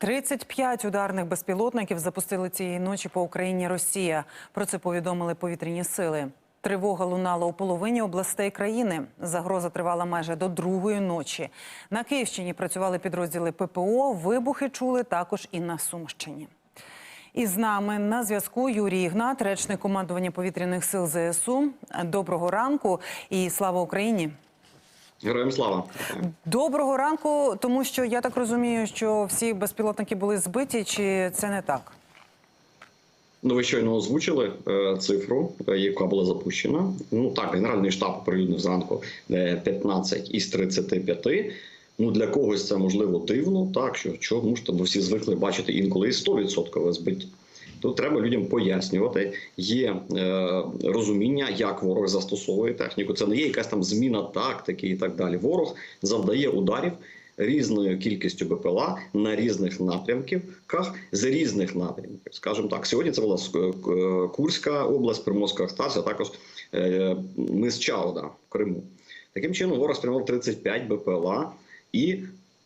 35 ударних безпілотників запустили цієї ночі по Україні Росія. Про це повідомили повітряні сили. Тривога лунала у половині областей країни. Загроза тривала майже до другої ночі. На Київщині працювали підрозділи ППО. Вибухи чули також і на Сумщині. І з нами на зв'язку Юрій Ігнат, речник командування повітряних сил ЗСУ. Доброго ранку і слава Україні. Героям слава. Доброго ранку, тому що я так розумію, що всі безпілотники були збиті, чи це не так? Ну, ви щойно озвучили е, цифру, е, яка була запущена. Ну так, Генеральний штаб оприлюднив зранку е, 15 із 35. Ну для когось це можливо дивно, так що чому ж бо всі звикли бачити інколи і 100% збиття. Тут треба людям пояснювати. Є е, розуміння, як ворог застосовує техніку. Це не є якась там зміна тактики і так далі. Ворог завдає ударів різною кількістю БПЛА на різних напрямках з різних напрямків. Скажімо так, сьогодні це була Курська область, Приморська Ахтарська, також е, мис Чауда в Криму. Таким чином, ворог спрямував 35 БПЛА і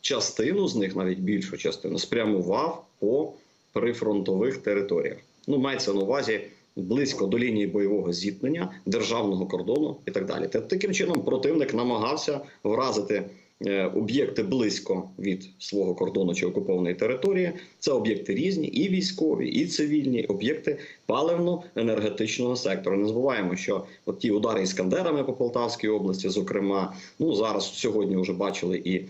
частину з них, навіть більшу частину, спрямував по прифронтових територіях. Ну, мається на увазі близько до лінії бойового зіткнення, державного кордону і так далі. Та таким чином противник намагався вразити е, об'єкти близько від свого кордону чи окупованої території. Це об'єкти різні, і військові, і цивільні об'єкти паливно-енергетичного сектору. Не забуваємо, що от ті удари іскандерами по Полтавській області, зокрема, ну зараз сьогодні вже бачили і.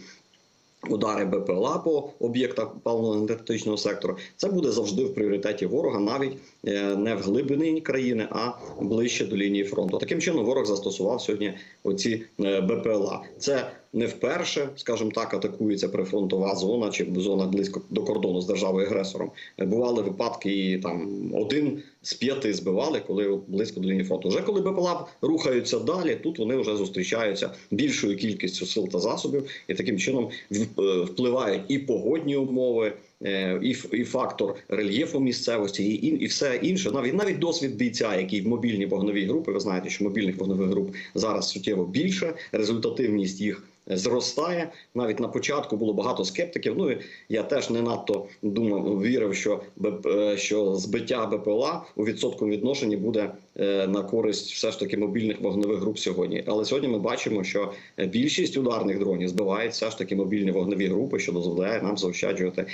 Удари БПЛА по об'єктах паливно-енергетичного сектору це буде завжди в пріоритеті ворога, навіть е, не в глибині країни, а ближче до лінії фронту. Таким чином ворог застосував сьогодні оці е, БПЛА. Це не вперше, скажімо так, атакується прифронтова зона чи зона близько до кордону з державою агресором. Бували випадки, і там один з п'яти збивали, коли близько до лінії фронту. Вже коли БПЛА рухаються далі, тут вони вже зустрічаються більшою кількістю сил та засобів, і таким чином е, впливають і погодні умови. е, І, і фактор рельєфу місцевості, і, і, все інше, навіть навіть досвід бійця, який в мобільній вогновій групи. Ви знаєте, що мобільних вогневих груп зараз суттєво більше, результативність їх зростає. Навіть на початку було багато скептиків. Ну і я теж не надто думав, вірив, що е, що збиття БПЛА у відсотковому відношенні буде е, на користь все ж таки мобільних вогневих груп сьогодні. Але сьогодні ми бачимо, що е, більшість ударних дронів збивають все ж таки мобільні вогневі групи, що дозволяє нам заощаджувати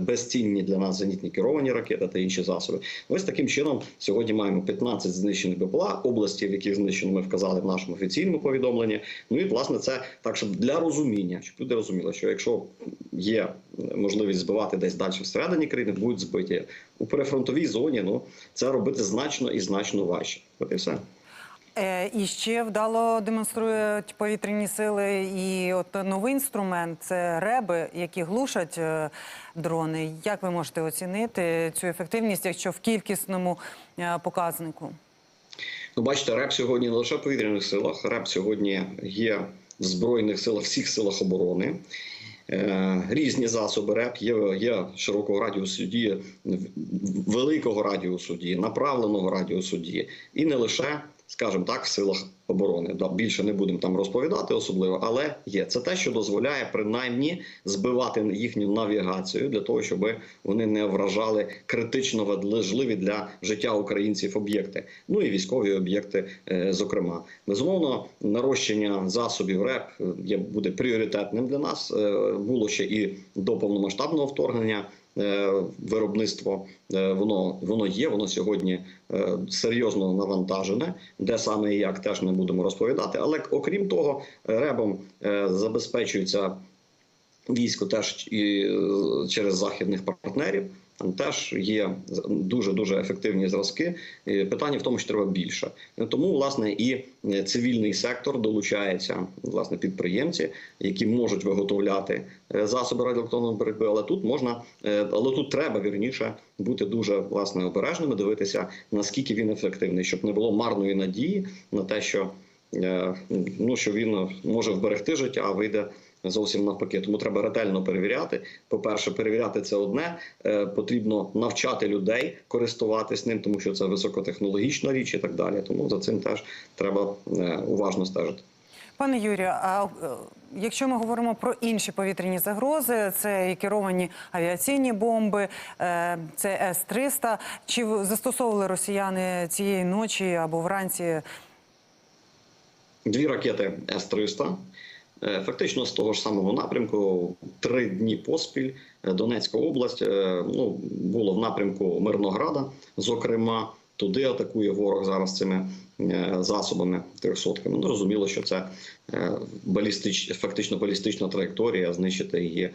безцінні для нас зенітні керовані ракети та інші засоби. Ось таким чином сьогодні маємо 15 знищених БПЛА, області, в яких знищено, ми вказали в нашому офіційному повідомленні. Ну і власне це так, щоб для розуміння, щоб люди розуміли, що якщо є можливість збивати десь далі всередині країни, будуть збиті у перефронтовій зоні. Ну це робити значно і значно важче. От і все. Е, і ще вдало демонструють повітряні сили і от новий інструмент це реби, які глушать е, дрони. Як ви можете оцінити цю ефективність, якщо в кількісному е, показнику? Ну, бачите, РЕП сьогодні не лише в повітряних силах, РЕП сьогодні є в збройних силах, всіх силах оборони. Е, Різні засоби РЕП є, є широкого радіусу дії, великого радіусу дії, направленого радіусу дії, і не лише, скажімо так, в силах оборони. Більше не будемо там розповідати особливо, але є це те, що дозволяє принаймні збивати їхню навігацію для того, щоб вони не вражали критично важливі для життя українців об'єкти. Ну і військові об'єкти, е, зокрема, безумовно, нарощення засобів РЕП е, є буде пріоритетним для нас. Е, Було ще і до повномасштабного вторгнення. Е, Виробництво е, воно воно є. Воно сьогодні е, серйозно навантажене, де саме і як теж не будемо розповідати. Але окрім того, ребом забезпечується військо теж і через західних партнерів. Теж є дуже дуже ефективні зразки. Питання в тому, що треба більше. Тому власне і е, цивільний сектор долучається власне підприємці, які можуть виготовляти е, засоби радіоелектронної боротьби. Але тут можна, е, але тут треба вірніше бути дуже власне обережними, дивитися наскільки він ефективний, щоб не було марної надії на те, що ну що він може вберегти життя, а вийде зовсім навпаки. Тому треба ретельно перевіряти. По-перше, перевіряти це одне. Е, Потрібно навчати людей користуватись ним, тому що це високотехнологічна річ і так далі. Тому за цим теж треба е, уважно стежити. Пане Юрію, а е, якщо ми говоримо про інші повітряні загрози, це і керовані авіаційні бомби, це С-300. Чи застосовували росіяни цієї ночі або вранці Дві ракети С-300. Е, Фактично з того ж самого напрямку три дні поспіль е, Донецька область е, ну, була в напрямку Мирнограда. Зокрема, туди атакує ворог зараз цими засобами трьохсотками. Ну, розуміло, що це балістич, фактично балістична траєкторія, знищити її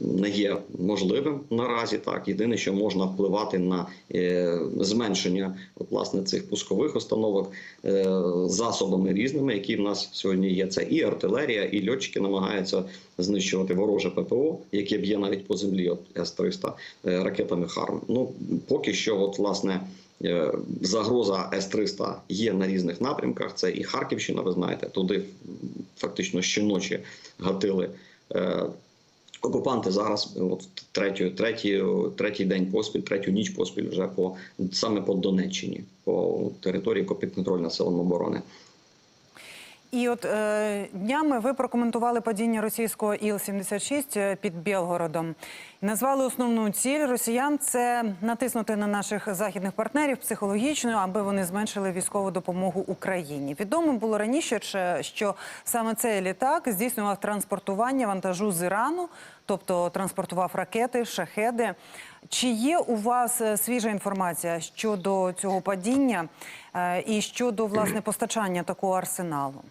не є можливим наразі. Так єдине, що можна впливати на е, зменшення власне цих пускових установок е, засобами різними, які в нас сьогодні є. Це і артилерія, і льотчики намагаються знищувати вороже ППО, яке б'є навіть по землі. От С-300 е, ракетами Харм. Ну поки що, от власне. е, Загроза С-300 є на різних напрямках. Це і Харківщина, ви знаєте, туди фактично щоночі гатили е, Окупанти зараз, от третю, третій, третій день поспіль, третю ніч поспіль вже по саме по Донеччині, по території яка підконтрольна силам оборони. І от е, днями ви прокоментували падіння російського Іл-76 під Білгородом. Назвали основну ціль росіян це натиснути на наших західних партнерів психологічно, аби вони зменшили військову допомогу Україні. Відомо було раніше, що саме цей літак здійснював транспортування вантажу з Ірану, тобто транспортував ракети, шахеди. Чи є у вас е, свіжа інформація щодо цього падіння е, і щодо власне постачання такого арсеналу?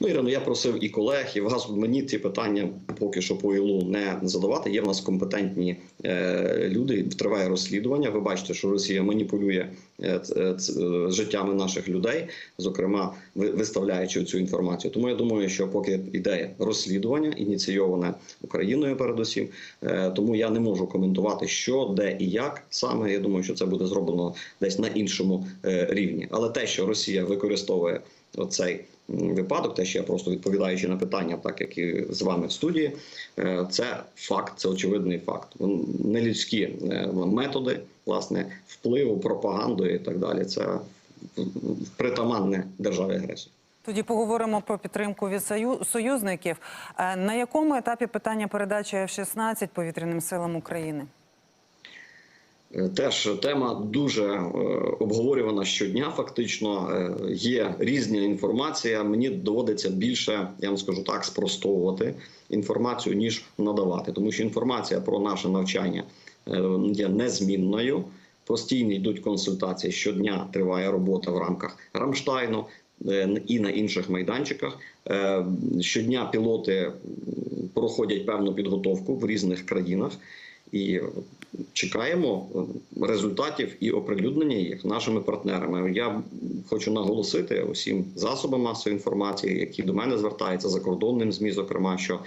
Ну, Ірино, я просив і колег, і вас мені ці питання поки що по ІЛУ не задавати. Є в нас компетентні е, люди. Триває розслідування. Ви бачите, що Росія маніпулює е, ц- е, життями наших людей, зокрема ви- виставляючи цю інформацію. Тому я думаю, що поки йде розслідування, ініційоване Україною, передусім, е, тому я не можу коментувати, що де і як саме. Я думаю, що це буде зроблено десь на іншому е, рівні. Але те, що Росія використовує оцей випадок, те, що я просто відповідаючи на питання, так як і з вами в студії, е, це факт, це очевидний факт. Нелюдські е, методи власне впливу, пропагандою і так далі. Це притаманне державі агресії. Тоді поговоримо про підтримку від сою- союзників. Е, На якому етапі питання передачі F-16 повітряним силам України? Е, Теж тема дуже е, обговорювана щодня. Фактично Е, є різна інформація. Мені доводиться більше, я вам скажу так, спростовувати інформацію ніж надавати, тому що інформація про наше навчання є незмінною. Постійно йдуть консультації. Щодня триває робота в рамках Рамштайну і на інших майданчиках. Щодня пілоти проходять певну підготовку в різних країнах. І чекаємо е, результатів і оприлюднення їх нашими партнерами. Я хочу наголосити усім засобам масової інформації, які до мене звертаються закордонним змі, зокрема, що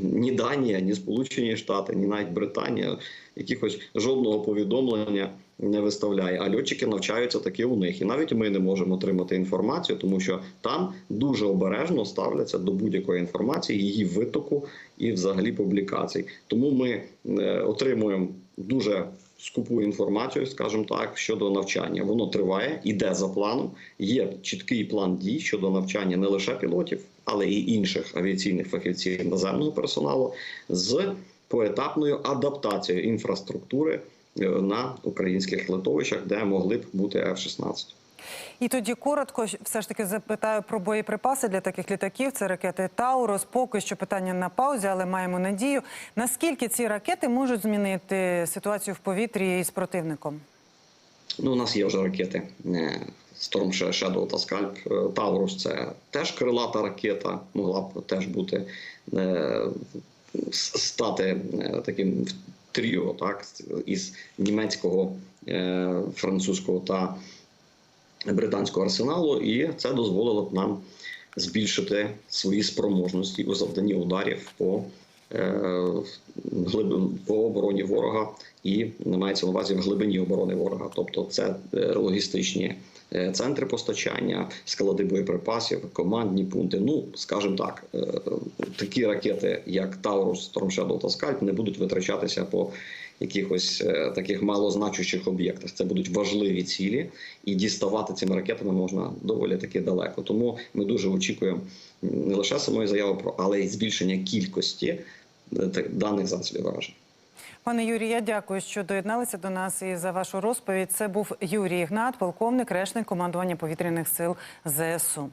ні Данія, ні Сполучені Штати, ні навіть Британія якихось жодного повідомлення не виставляє. А льотчики навчаються таки у них, і навіть ми не можемо отримати інформацію, тому що там дуже обережно ставляться до будь-якої інформації, її витоку і взагалі публікацій. Тому ми е, отримуємо дуже скупу інформацію, скажімо так, щодо навчання. Воно триває, іде за планом. Є чіткий план дій щодо навчання не лише пілотів, але і інших авіаційних фахівців наземного персоналу з поетапною адаптацією інфраструктури е, на українських литовищах, де могли б бути F-16. І тоді коротко все ж таки запитаю про боєприпаси для таких літаків. Це ракети Таурос. Поки що питання на паузі, але маємо надію. Наскільки ці ракети можуть змінити ситуацію в повітрі із противником? Ну, у нас є вже ракети е, Storm Shadow та. Е, Таурус це теж крилата ракета, могла б теж бути е, стати е, таким тріо, так, із німецького, е, французького та британського арсеналу, і це дозволило б нам збільшити свої спроможності у завданні ударів по, е, по обороні ворога і мається на увазі в глибині оборони ворога. Тобто це е, логістичні е, центри постачання, склади боєприпасів, командні пункти. Ну, скажімо так, такі ракети, як Таурус, Shadow та Скальп, не будуть витрачатися по якихось е, таких малозначущих об'єктах. Це будуть важливі цілі, і діставати цими ракетами можна доволі таки далеко. Тому ми дуже очікуємо не лише самої заяви про, але й збільшення кількості е, даних засобів враження. Пане Юрій, я дякую, що доєдналися до нас і за вашу розповідь. Це був Юрій Ігнат, полковник, речник командування повітряних сил ЗСУ.